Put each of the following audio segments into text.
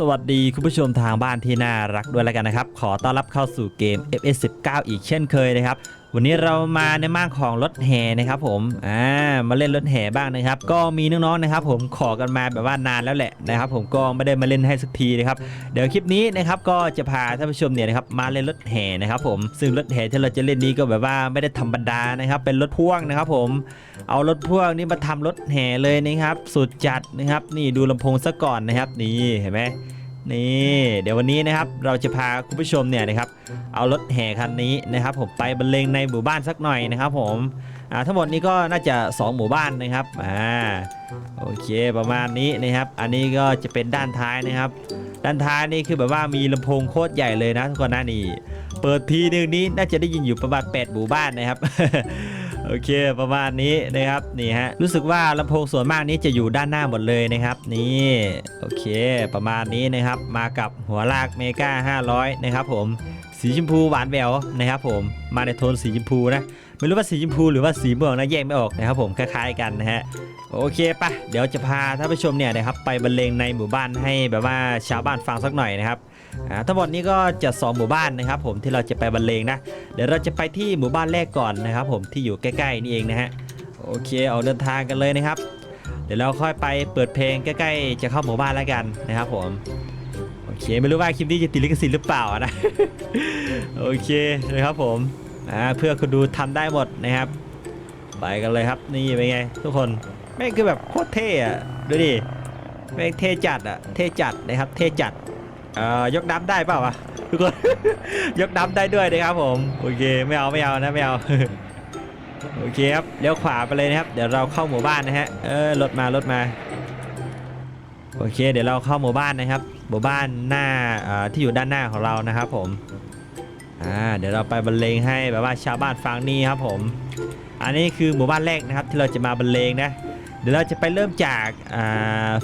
สวัสดีคุณผู้ชมทางบ้านที่น่ารักด้วยแล้วกันนะครับ ขอต้อนรับเข้าสู่เกม FS19 อีกเช่นเคยนะครับ วันนี้เรามาในมางของรถแห่นะครับผมอ่ามาเล่นรถแห่บ้างนะครับ ก็มีน้องๆนะครับ ผมขอกันมาแบบว่านานแล้วแหละนะครับ ผมก็ไม่ได้มาเล่นให้สักทีนะครับเดี๋ยวคลิปนี้นะครับก็จะพาท่านผู้ชมเนี่ยนะครับมาเล่นรถแห่นะครับ ผมซึ่งรถแห่ที่เราจะเล่นนี้ก็แบบว่าไม่ได้ธรรมดานะครับ เป็นรถพ่วงนะครับ ผมเอารถพ่วงนี่มาทำรถแห่เลยนะครับ สุดจัดนะครับ นี่ดูลำโพงซะก่อนนะครับ นี่เห็นไหม นี่เดี๋ยววันนี้นะครับเราจะพาคุณผู้ชมเนี่ยนะครับเอารถแห่คันนี้นะครับ ผมไปบรรเลงในหมู่บ้านสักหน่อยนะครับ ผมอ่าทั้งหมดนี้ก็น่าจะ 2 หมู่บ้านนะครับอ่าโอเคประมาณนี้นะครับ อันนี้ก็จะเป็นด้านท้ายนะครับ ด้านท้ายนี่คือแบบว่ามีลำโพงโคตรใหญ่เลยนะทุกคนนะนี่เปิดทีนึงนี้น่าจะได้ยินอยู่ประมาณ8หมู่บ้านนะครับ โอเคประมาณนี้นะครับนี่ฮะรู้สึกว่าลำโพงส่วนมากนี้จะอยู่ด้านหน้าหมดเลยนะครับนี่โอเค ประมาณนี้นะครับมากับหัวลากเมกา500 นะครับผมสีชมพูหวานแหววนะครับผมมาในโทนสีชมพูนะไม่รู้ว่าสีชมพูหรือว่าสีม่วงนะแยกไม่ออกนะครับผมคล้ายๆกันนะฮะโอเคปะเดี๋ยวจะพาท่านผู้ชมเนี่ยนะครับไปบรรเลงในหมู่บ้านให้แบบว่าชาวบ้านฟังสักหน่อยนะครับ อ่าทั้งหมดนี้ก็จะสองหมู่บ้านนะครับ ผมที่เราจะไปบรรเลงนะ เดี๋ยวเราจะไปที่หมู่บ้านแรกก่อนนะครับ ผมที่อยู่ใกล้ๆนี่เองนะฮะโอเคออกเดินทางกันเลยนะครับ เดี๋ยวเราค่อยไปเปิดเพลงใกล้ๆ จะเข้าหมู่บ้านแล้วกันนะครับผมโอเคไม่รู้ว่าคลิปนี้จะติดลิขสิทธิ์หรือเปล่านะ โอเคนะครับผมอ่าเพื่อคุณดูทำได้หมดนะครับ ไปกันเลยครับนี่เป็นไง ทุกคนแม่งคือแบบโคตรเท่อะดูดิแม่งเท่จัดอะเท่จัดนะครับ เท่จัด เอ่อยกน้ำได้เปล่าวะทุกคน ยกน้ำได้ด้วยนะครับผมโอเคไม่เอาไม่เอานะไม่เอา โอเคครับเลี้ยวขวาไปเลยนะครับ เดี๋ยวเราเข้าหมู่บ้านนะฮะเออรถมารถมาโอเค เดี๋ยวเราเข้าหมู่บ้านนะครับ หมู่บ้านหน้าที่อยู่ด้านหน้าของเรานะครับผมอ่าเดี๋ยวเราไปบรรเลงให้แบบว่าชาวบ้านฟังนี่ครับผม อันนี้คือหมู่บ้านแรกนะครับที่เราจะมาบรรเลงนะเดี๋ยวเราจะไปเริ่มจาก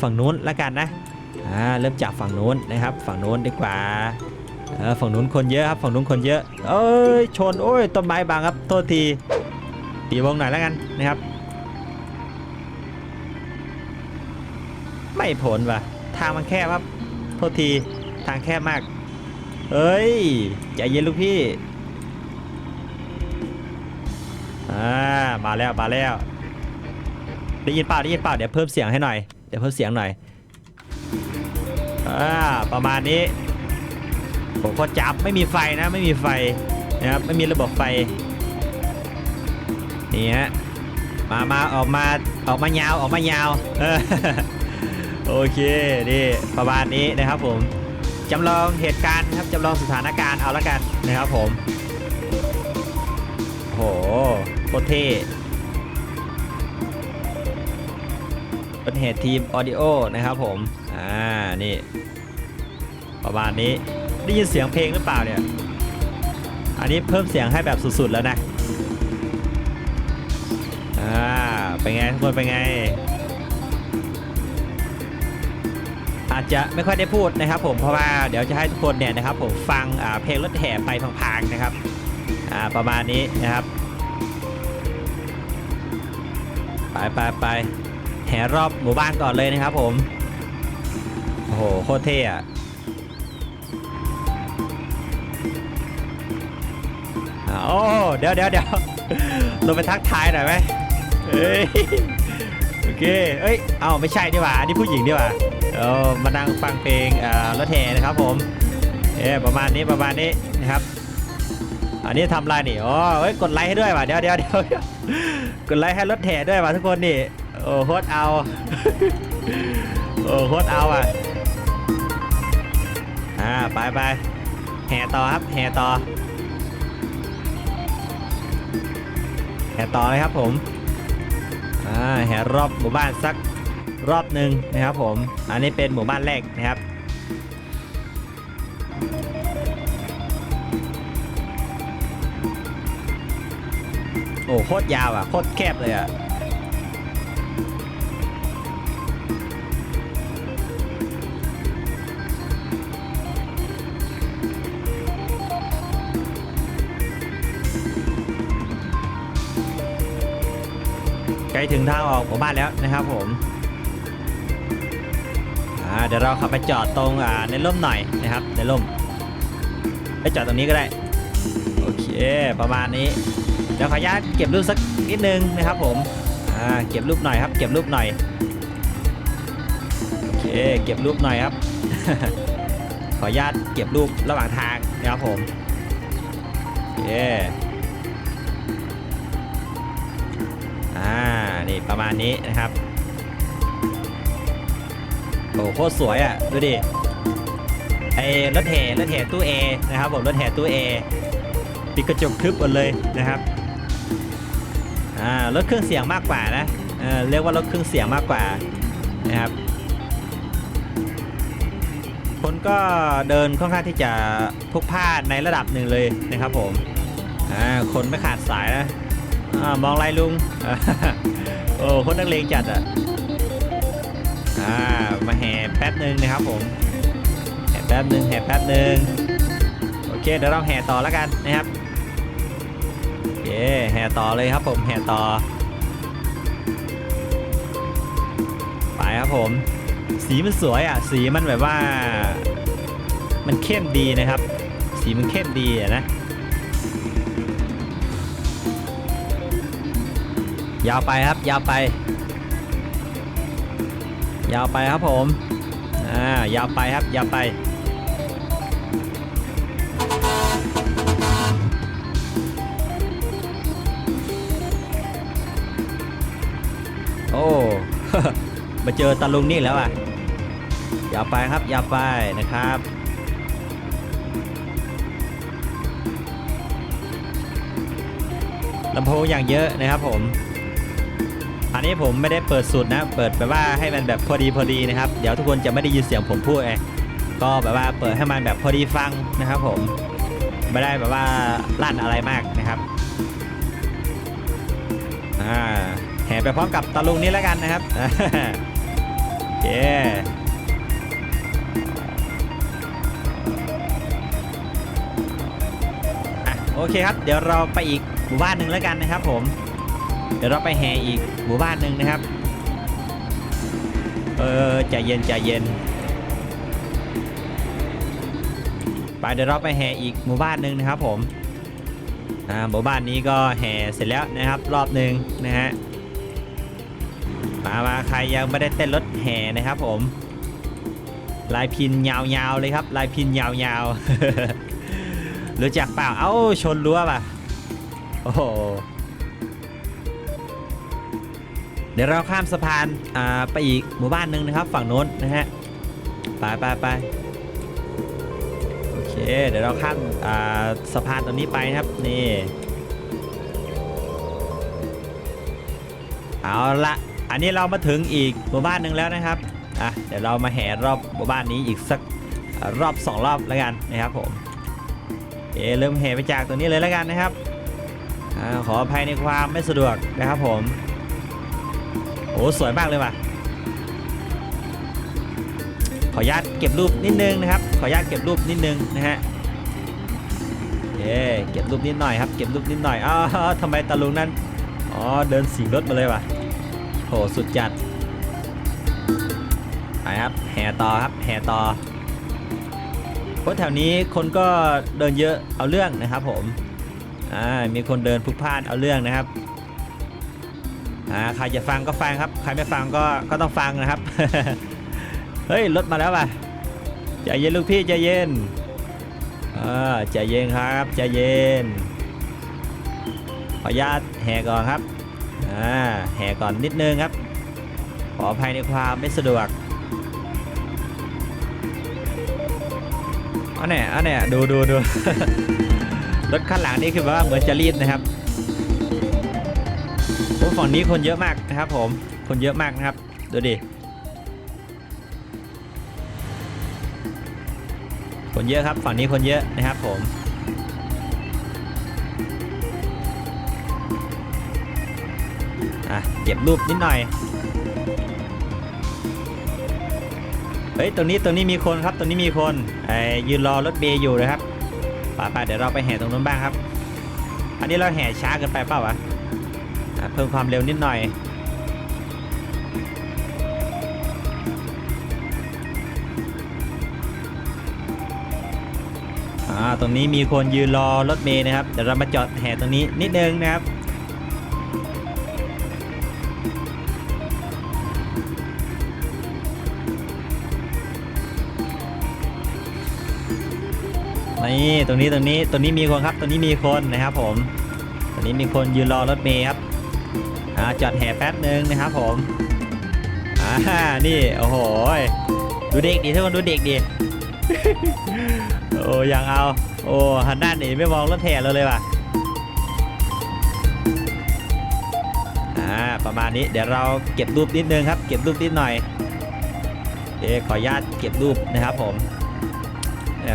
ฝั่งนู้นละกันนะ อ่าเริ่มจากฝั่งโน้นนะครับ ฝั่งโน้นดีกว่าเออฝั่งนู้นคนเยอะครับฝั่งนู้นคนเยอะ เอ้ยชนโอ้ยต้นไม้บางครับโทษทีตีวงหน่อยแล้วกันนะครับ ไม่ผลว่ะทางมันแคบครับโทษทีทางแคบมาก เอ้ยใจเย็นลูกพี่อ่ามาแล้วมาแล้วได้ยินเปล่าได้ยินเปล่าเดี๋ยวเพิ่มเสียงให้หน่อยเดี๋ยวเพิ่มเสียงหน่อย อ่าประมาณนี้ผมก็จับไม่มีไฟนะไม่มีไฟนะครับไม่มีระบบไฟนี่ฮะมามาออกมาออกมายาวออกมายาวโอเคนี่ประมาณนี้นะครับผมจำลองเหตุการณ์ครับจำลองสถานการณ์เอาละกันนะครับผมโหโคตรเท่ เป็นเหตุทีมออดิโอนะครับผม อ่า นี่ ประมาณนี้ ได้ยินเสียงเพลงหรือเปล่าเนี่ย อันนี้เพิ่มเสียงให้แบบสุดๆแล้วนะ อ่า เป็นไงทุกคนเป็นไง อาจจะไม่ค่อยได้พูดนะครับผม เพราะว่าเดี๋ยวจะให้ทุกคนเนี่ยนะครับผมฟังอ่าเพลงรถแห่ไปพางๆนะครับ อ่า ประมาณนี้นะครับ ไปไปไป แห่รอบหมู่บ้านก่อนเลยนะครับผม โอ้โห โคตรเท่อะโอ้เดี๋ยวเดี๋ยวเดี๋ยวลงไปทักทายหน่อยไหมเอ้ยโอเค เอ้ย เอาไม่ใช่ดีกว่า อันนี้ผู้หญิงดีกว่าเออมานั่งฟังเพลงอ่ารถแห่นะครับผม เออประมาณนี้ประมาณนี้นะครับ อันนี้ทำไรนี่ อ๋อเอ้ย กดไลค์ให้ด้วยว่ะ เดี๋ยวเดี๋ยวเดี๋ยวกดไลค์ให้รถแห่ด้วยว่ะทุกคนนี่ โอ้โคตรเอา โอ้โคตรเอาอะ อ่า ไปไปแห่ต่อครับ แห่ต่อ แห่ต่อเลยครับผม อ่า แห่รอบหมู่บ้านสักรอบหนึ่งนะครับผม อันนี้เป็นหมู่บ้านแรกนะครับโอ้โคตรยาวอะโคตรแคบเลยอะ กล้ถึงทางออกหมู่บ้านแล้วนะครับผมเดี๋ยวเราขับไปจอดตรงในร่มหน่อยนะครับ ในร่มไปจอดตรงนี้ก็ได้โอเคประมาณนี้เดี๋ยวขออนุญาตเก็บรูปสักนิดนึงนะครับผมเก็บรูปหน่อยครับ เก็บรูปหน่อยโอเคเก็บรูปหน่อยครับ ขออนุญาตเก็บรูประหว่างทางนะครับผมโอเค อ่า นี่ประมาณนี้นะครับ โอ้โหโคตรสวยอะ ดูดิ ไอ้รถแห่รถแห่ตู้เอนะครับผมรถแห่ตู้เอปิดกระจกทึบหมดเลยนะครับ อ่ารถเครื่องเสียงมากกว่านะเออเรียกว่ารถเครื่องเสียงมากกว่านะครับ คนก็เดินค่อนข้างที่จะพลุกพล่านในระดับหนึ่งเลยนะครับผม อ่า คนไม่ขาดสายนะ อามองไรลุง โอ้คนนักเลงจัดอะอ่ามาแห่แป๊บหนึ่งนะครับผมแห่แป๊บหนึ่งแห่แป๊บหนึ่งโอเคเดี๋ยวเราแห่ต่อแล้วกันนะครับโอเคแห่ต่อเลยครับผมแห่ต่อไปครับผม สีมันสวยอะ สีมันแบบว่า มันเข้มดีนะครับ สีมันเข้มดีอะนะ ยาวไปครับยาวไป ยาวไปครับผมอ่ายาวไปครับยาวไปโอ้มาเจอตาลุงนี่แล้วอะยาวไปครับยาวไปนะครับลำโพงอย่างเยอะนะครับผม นนี้ผมไม่ได้เปิดสุดนะ เปิดแบบว่าให้มันแบบพอดีพอดีนะครับ เดี๋ยวทุกคนจะไม่ได้ยินเสียงผมพูดไงก็แบบว่าเปิดให้มันแบบพอดีฟังนะครับ ผม ไม่ได้แบบว่าลั่นอะไรมากนะครับ อ่าแห่ไปพร้อมกับตะลุงนี้แล้วกันนะครับเคอ่โอเคครับ เดี๋ยวเราไปอีกหมู่บ้านหนึ่งแล้วกันนะครับผม เดี๋ยวเราไปแห่อีกหมู่บ้านหนึ่งนะครับ เออใจเย็นใจเย็นไปเดี๋ยวเราไปแห่อีกหมู่บ้านหนึ่งนะครับผมอ่าหมู่บ้านนี้ก็แห่เสร็จแล้วนะครับรอบหนึ่งนะฮะมามาใครยังไม่ได้เต้นรถแห่นะครับผม ลายพินยาวๆเลยครับ ลายพินยาวๆรู้จักเปล่าเอ้าชนรั้วป่ะโอ้โห เดี๋ยวเราข้ามสะพานอ่าไปอีกหมู่บ้านหนึ่งนะครับฝั่งโน้นนะฮะไปไปไปโอเคเดี๋ยวเราข้ามอ่าสะพานตรงนี้ไปนะครับนี่เอาละอันนี้เรามาถึงอีกหมู่บ้านหนึ่งแล้วนะครับอะเดี๋ยวเรามาแห่รอบหมู่บ้านนี้อีกสักอรอบสองรอบแล้วกันนะครับผมเอเริ่มแห่ไปจากตัวนี้เลยแล้วกันนะครับอขออภัยในความไม่สะดวกนะครับผม โอ้สวยมากเลยว่ะ ขออนุญาตเก็บรูปนิดนึงนะครับ ขออนุญาตเก็บรูปนิดนึงนะฮะเย้เก็บรูปนิดหน่อยครับ เก็บรูปนิดหน่อย อ้าวทำไมตาลุงนั้น อ๋อ เดินสิงรถมาเลยว่ะโหสุดจัด ไปครับ แห่ต่อครับ แห่ต่อเพราะแถวนี้คนก็เดินเยอะ เอาเรื่องนะครับผม อ่า มีคนเดินพลุกพล่านเอาเรื่องนะครับ อ่าใครจะฟังก็ฟังครับ ใครไม่ฟังก็ก็ต้องฟังนะครับ เฮ้ยรถมาแล้วป่ะใจเย็นลูกพี่ใจเย็นอ่าใจเย็นครับใจเย็นขออนุญาตแห่ก่อนครับอ่าแห่ก่อนนิดนึงครับ ขออภัยในความไม่สะดวกอันเนี้ยอันเนี้ยดูดูดูรถข้างหลังนี่คือว่าเหมือนจะรีบนะครับ ฝั่งนี้คนเยอะมากนะครับผม คนเยอะมากนะครับ ดูดิ คนเยอะครับฝั่งนี้คนเยอะนะครับผมอะเก็บรูปนิดหน่อย เฮ้ย ตรงนี้ตรงนี้มีคนครับ ตรงนี้มีคนไอ้ยืนรอรถเบย์อยู่นะครับไปไปเดี๋ยวเราไปแห่ตรงนู้นบ้างครับ อันนี้เราแห่ช้าเกินไปเปล่าวะ เพิ่มความเร็วนิดหน่อย ตรงนี้มีคนยืนรอรถเมย์นะครับ เดี๋ยวเรามาจอดแห่ตรงนี้นิดนึงนะครับนี่ตรงนี้ตรงนี้ตรงนี้มีคนครับตรงนี้มีคนนะครับผมตรงนี้มีคนยืนรอรถเมย์ครับ จอดแห่แป๊บนึงนะครับผม อ่า นี่ โอ้โห ดูเด็กดิทุกคนดูเด็กดิ โอ้ยังเอา โอ้หันด้านหนีไม่มองรถแห่เราเลยว่ะ อ่า ประมาณนี้ เดี๋ยวเราเก็บรูปนิดนึงครับ เก็บรูปนิดหน่อยเอขออนุญาตเก็บรูปนะครับผม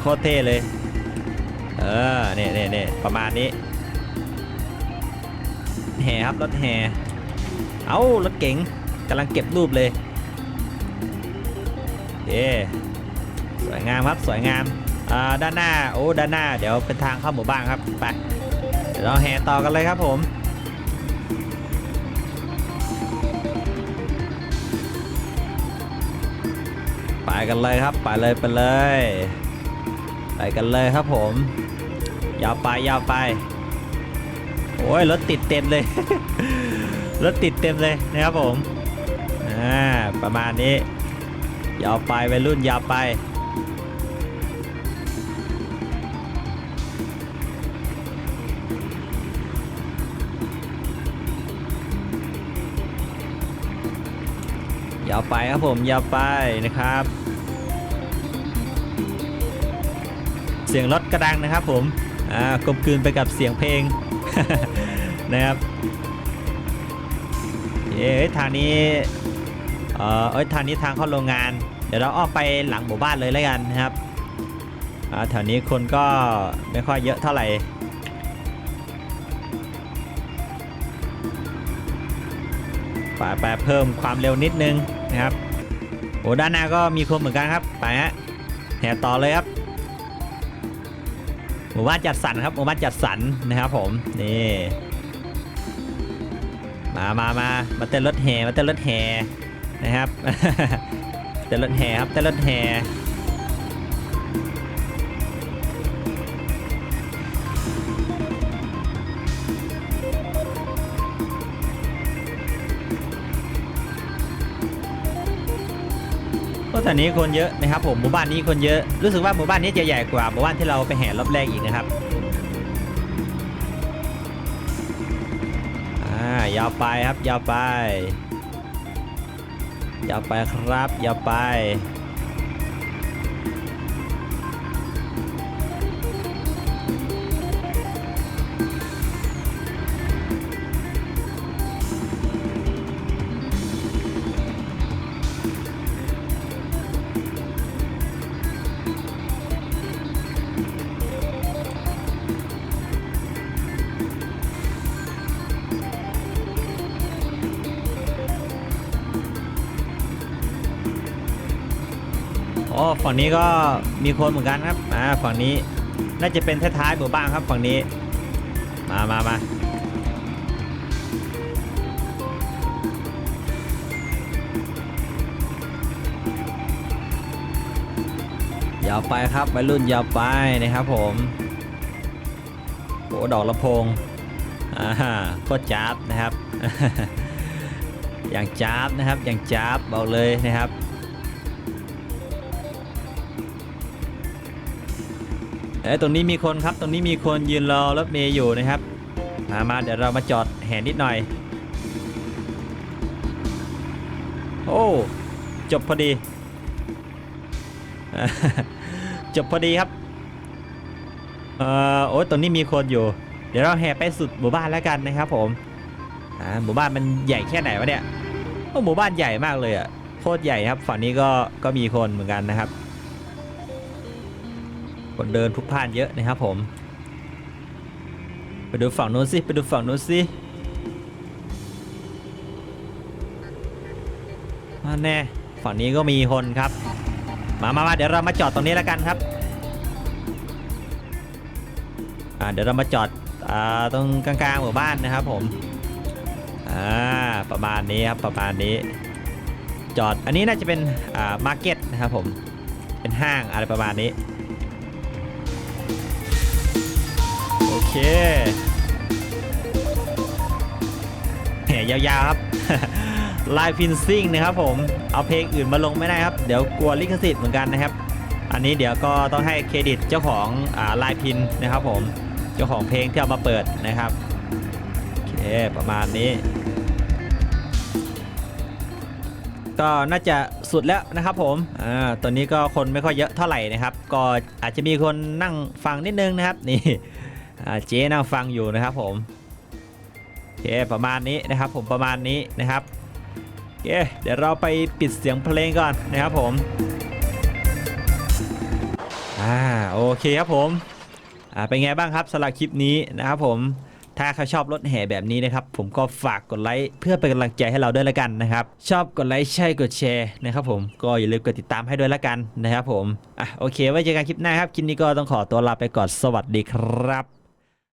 โคตรเท่เลย เออเนี่ยเนี่ยเนี่ยประมาณนี้แห่ครับรถแห่ เอ้ารถเก๋งกำลังเก็บรูปเลยเย้สวยงามครับสวยงามอ่าด้านหน้าโอ้ด้านหน้าเดี๋ยวเป็นทางเข้าหมู่บ้านครับไปเดี๋ยวเราแห่ต่อกันเลยครับผมไปกันเลยครับไปเลยไปเลย ไปกันเลยครับผม ยาวไปยาวไปโอ้ยรถติดเต็มเลย รถติดเต็มเลยนะครับผมอ่าประมาณนี้ยาวไปวัยรุ่นยาวไปยาวไปครับผมยาวไปนะครับ เสียงรถกระดังนะครับผมอ่ากลมกลืนไปกับเสียงเพลงนะครับ เอ้ยทางนี้เออเอ้ยทางนี้ทางเข้าโรงงาน เดี๋ยวเราอ้อมไปหลังหมู่บ้านเลยแล้วกันนะครับอ่าแถวนี้คนก็ไม่ค่อยเยอะเท่าไหร่ไปไปเพิ่มความเร็วนิดนึงนะครับโอ้ด้านหน้าก็มีคนเหมือนกันครับไปฮะแห่ต่อเลยครับหมู่บ้านจัดสรรครับหมู่บ้านจัดสรรนะครับผมนี่ มามามามาเต้นรถแห่มาเต้นรถแห่นะครับเต้นรถแห่ครับเต้นรถแห่ก็ตอนนี้คนเยอะนะครับผมหมู่บ้านนี้คนเยอะรู้สึกว่าหมู่บ้านนี้จะใหญ่กว่าหมู่บ้านที่เราไปแห่รอบแรกอีกนะครับ ยาวไปครับยาวไปยาวไปครับยาวไป ฝั่งนี้ก็มีคนเหมือนกันครับอ่าฝั่งนี้น่าจะเป็นท้ายๆหมู่บ้านครับฝั่งนี้มามามาอยาวไปครับวัยรุ่นยาวไปนะครับผมโอ้ดอกลำโพงอ่าโคตรจ้าบนะครับ อย่างจ้าบนะครับอย่างจ้าบบอกเลยนะครับ เอ้ยตรงนี้มีคนครับ ตรงนี้มีคนยืนรอรถเมย์อยู่นะครับ มามาเดี๋ยวเรามาจอดแห่นิดหน่อย โอ้ จบพอดี จบพอดีครับ เอ่อ โอ้ตรงนี้มีคนอยู่ เดี๋ยวเราแห่ไปสุดหมู่บ้านแล้วกันนะครับผม อ่า หมู่บ้านมันใหญ่แค่ไหนวะเนี่ย โอ้ หมู่บ้านใหญ่มากเลยอะโคตรใหญ่ครับ ฝั่งนี้ก็ ก็มีคนเหมือนกันนะครับ คนเดินพลุกพล่านเยอะนะครับผม ไปดูฝั่งโน้นสิ ไปดูฝั่งโน้นสิมาแน่ฝั่งนี้ก็มีคนครับ มามามาเดี๋ยวเรามาจอดตรงนี้แล้วกันครับอ่าเดี๋ยวเรามาจอดอ่าตรงกลางๆหมู่บ้านนะครับผมอ่าประมาณนี้ครับประมาณนี้ จอดอันนี้น่าจะเป็นอ่ามาร์เก็ตนะครับผมเป็นห้างอะไรประมาณนี้ แห่ยาวๆครับลายฟินซิ่งนะครับผมเอาเพลงอื่นมาลงไม่ได้ครับ เดี๋ยวกลัวลิขสิทธิ์เหมือนกันนะครับ อันนี้เดี๋ยวก็ต้องให้เครดิตเจ้าของอ่าลายพินนะครับผมเจ้าของเพลงที่เอามาเปิดนะครับโอเคประมาณนี้ ก็น่าจะสุดแล้วนะครับผมอ่าตอนนี้ก็คนไม่ค่อยเยอะเท่าไหร่นะครับ ก็อาจจะมีคนนั่งฟังนิดนึงนะครับนี่ เจ๊นั่งฟังอยู่นะครับผมโอเคประมาณนี้นะครับผมประมาณนี้นะครับโอเคเดี๋ยวเราไปปิดเสียงเพลงก่อนนะครับผมอ่าโอเคครับผมอ่าเป็นไงบ้างครับสำหรับคลิปนี้นะครับผมถ้าใครชอบรถแห่แบบนี้นะครับ ผมก็ฝากกดไลค์เพื่อเป็นกำลังใจให้เราด้วยละกันนะครับ ชอบกดไลค์ใช่กดแชร์นะครับผมก็อย่าลืมกดติดตามให้ด้วยละกันนะครับผมอะโอเคไว้เจอกันคลิปหน้าครับ คลิปนี้ก็ต้องขอตัวลาไปก่อนสวัสดีครับ